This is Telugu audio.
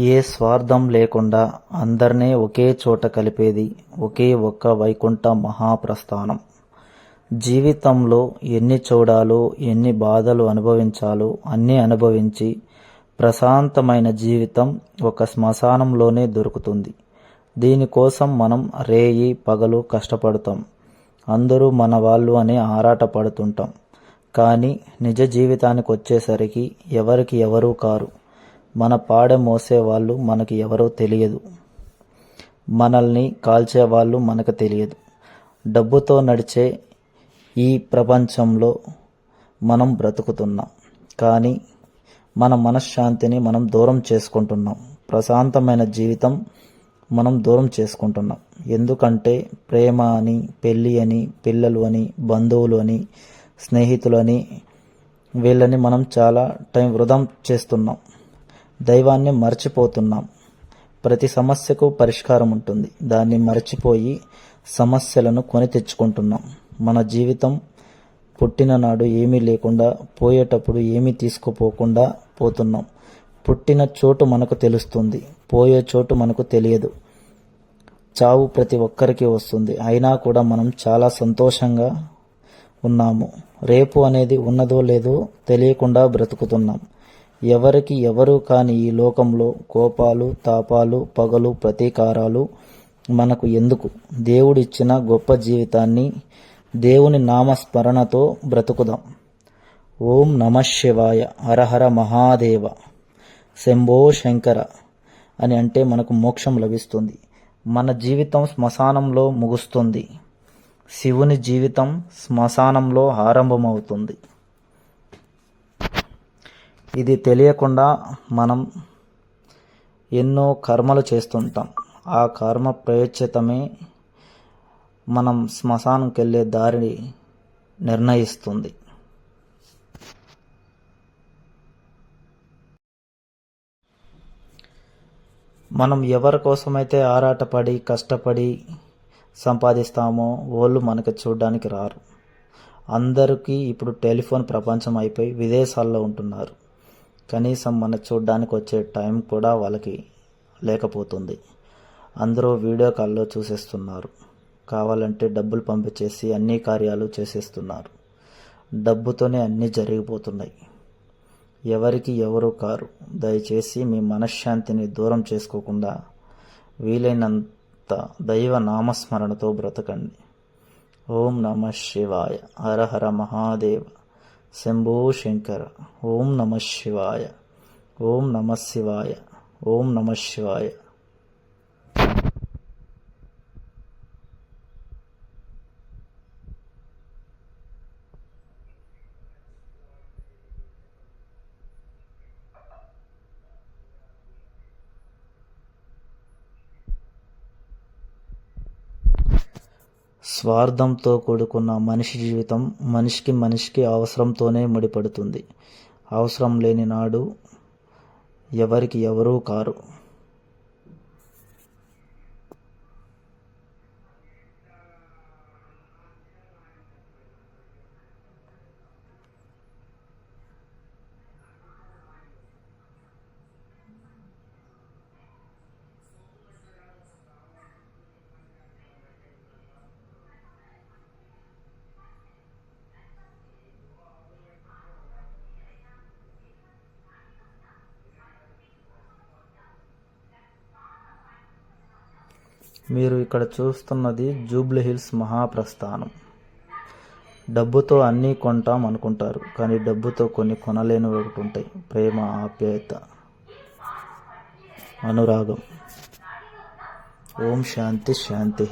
ఏ స్వార్థం లేకుండా అందర్నీ ఒకే చోట కలిపేది ఒకే ఒక్క వైకుంఠ మహాప్రస్థానం. జీవితంలో ఎన్ని చూడాలో ఎన్ని బాధలు అనుభవించాలో అన్నీ అనుభవించి ప్రశాంతమైన జీవితం ఒక శ్మశానంలోనే దొరుకుతుంది. దీనికోసం మనం రేయి పగలు కష్టపడతాం. అందరూ మన వాళ్ళు అని ఆరాటపడుతుంటాం కానీ నిజ జీవితానికి వచ్చేసరికి ఎవరికి ఎవరూ కారు. మన పాడ మోసేవాళ్ళు మనకు ఎవరో తెలియదు. మనల్ని కాల్చేవాళ్ళు మనకు తెలియదు. డబ్బుతో నడిచే ఈ ప్రపంచంలో మనం బ్రతుకుతున్నాం. కానీ మన మనశ్శాంతిని మనం దూరం చేసుకుంటున్నాం. ప్రశాంతమైన జీవితం మనం దూరం చేసుకుంటున్నాం. ఎందుకంటే ప్రేమ అని పెళ్ళి అని పిల్లలు అని బంధువులు అని స్నేహితులు అని వీళ్ళని మనం చాలా టైం వృధం చేస్తున్నాం. దైవాన్ని మర్చిపోతున్నాం. ప్రతి సమస్యకు పరిష్కారం ఉంటుంది దాన్ని మర్చిపోయి సమస్యలను కొని తెచ్చుకుంటున్నాం. మన జీవితం పుట్టిన నాడు ఏమీ లేకుండా పోయేటప్పుడు ఏమీ తీసుకుపోకుండా పోతున్నాం. పుట్టిన చోటు మనకు తెలుస్తుంది. పోయే చోటు మనకు తెలియదు. చావు ప్రతి ఒక్కరికి వస్తుంది. అయినా కూడా మనం చాలా సంతోషంగా ఉన్నాము. రేపు అనేది ఉన్నదో లేదో తెలియకుండా బ్రతుకుతున్నాం. ఎవరికి ఎవరు కాని ఈ లోకంలో కోపాలు తాపాలు పగలు ప్రతీకారాలు మనకు ఎందుకు? దేవుడిచ్చిన గొప్ప జీవితాన్ని దేవుని నామస్మరణతో బ్రతుకుదాం. ఓం నమ శివాయ. హరహర మహాదేవ. శంభో శంకర అని అంటే మనకు మోక్షం లభిస్తుంది. మన జీవితం శ్మశానంలో ముగుస్తుంది. శివుని జీవితం శ్మశానంలో ఆరంభమవుతుంది. ఇది తెలియకుండా మనం ఎన్నో కర్మలు చేస్తుంటాం. ఆ కర్మ ప్రయోచితమే మనం శ్మశానంకి వెళ్ళే దారిని నిర్ణయిస్తుంది. మనం ఎవరి కోసమైతే ఆరాటపడి కష్టపడి సంపాదిస్తామో వాళ్ళు మనకు చూడడానికి రారు. అందరికీ ఇప్పుడు టెలిఫోన్ ప్రపంచం అయిపోయి విదేశాల్లో ఉంటున్నారు. కనీసం మన చూడ్డానికి వచ్చే టైం కూడా వాళ్ళకి లేకపోతుంది. అందరూ వీడియో కాల్లో చూసేస్తున్నారు. కావాలంటే డబ్బులు పంపించేసి అన్ని కార్యాలు చేసేస్తున్నారు. డబ్బుతోనే అన్నీ జరిగిపోతున్నాయి. ఎవరికి ఎవరు కారు? దయచేసి మీ మనశ్శాంతిని దూరం చేసుకోకుండా వీలైనంత దైవ నామస్మరణతో బ్రతకండి. ఓం నమ శివాయ. హర హర మహాదేవ. శంభో శంకర ఓం నమ శివాయ ఓం నమ శివాయ ఓం నమ శివాయ. స్వార్థంతో కూడుకున్న మనిషి జీవితం మనిషికి మనిషికి అవసరంతోనే ముడిపడుతుంది. అవసరం లేని నాడు ఎవరికి ఎవరూ కారు. మీరు ఇక్కడ చూస్తున్నది జూబ్లీ హిల్స్ మహాప్రస్థానం. డబ్బుతో అన్నీ కొంటాం అనుకుంటారు కానీ డబ్బుతో కొన్ని కొనలేనివి ఒకటి ఉంటాయి. ప్రేమ ఆప్యాయత అనురాగం. ఓం శాంతి శాంతి